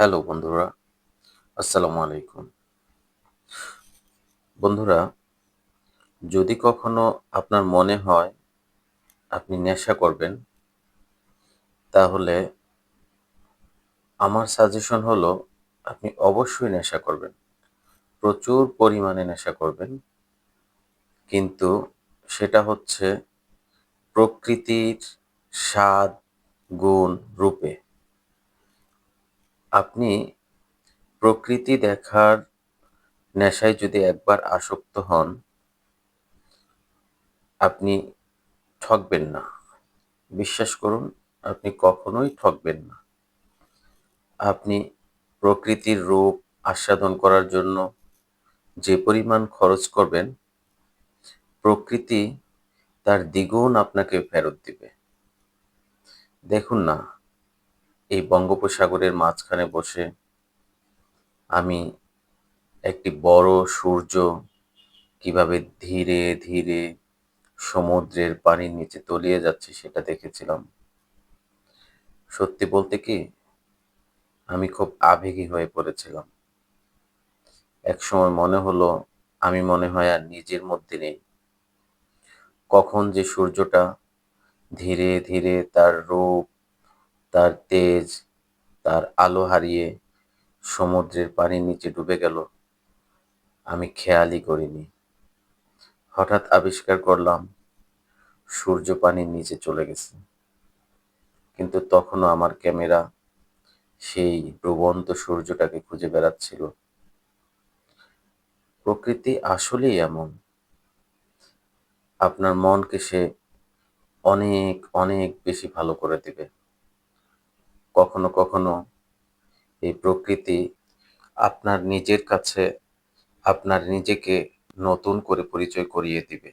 Hello বন্ধুরা, আসসালামু আলাইকুম। বন্ধুরা, যদি কখনো আপনার মনে হয় আপনি নেশা করবেন, তাহলে আমার সাজেশন হলো আপনি অবশ্যই নেশা করবেন। প্রচুর পরিমাণে নেশা করবেন, কিন্তু সেটা হচ্ছে প্রকৃতির স্বাদ, গুণ, রূপে। আপনি প্রকৃতি দেখার নেশায় যদি একবার আসক্ত হন, আপনি ঠকবেন না। বিশ্বাস করুন, আপনি কখনোই ঠকবেন না। আপনি প্রকৃতির রূপ আস্বাদন করার জন্য যে পরিমাণ খরচ করবেন, প্রকৃতি তার দ্বিগুণ আপনাকে ফেরত দিবে। দেখুন না এই বঙ্গোপসাগরের মাঝখানে বসে আমি একটি বড় সূর্য কীভাবে ধীরে ধীরে সমুদ্রের পানির নিচে তলিয়ে যাচ্ছে সেটা দেখেছিলাম। সত্যি বলতে কি, আমি খুব আবেগী হয়ে পড়েছিলাম। একসময় মনে হলো, আমি মনে হয় আর নিজের মধ্যে নেই। কখন যে সূর্যটা ধীরে ধীরে তার রূপ তার তেজ, তার আলো হারিয়ে সমুদ্রের পানির নিচে ডুবে গেল। আমি খেয়ালই করিনি। হঠাৎ আবিষ্কার করলাম, সূর্য পানির নিচে চলে গেছে। কিন্তু তখনও আমার ক্যামেরা সেই ডুবন্ত সূর্যটাকে খুঁজে বেড়াচ্ছিল। প্রকৃতি আসলেই এমন। আপনার মনকে সে অনেক অনেক বেশি ভালো করে দিবে। কখনো কখনো এই প্রকৃতি আপনার নিজের কাছে আপনার নিজেকে নতুন করে পরিচয় করিয়ে দিবে।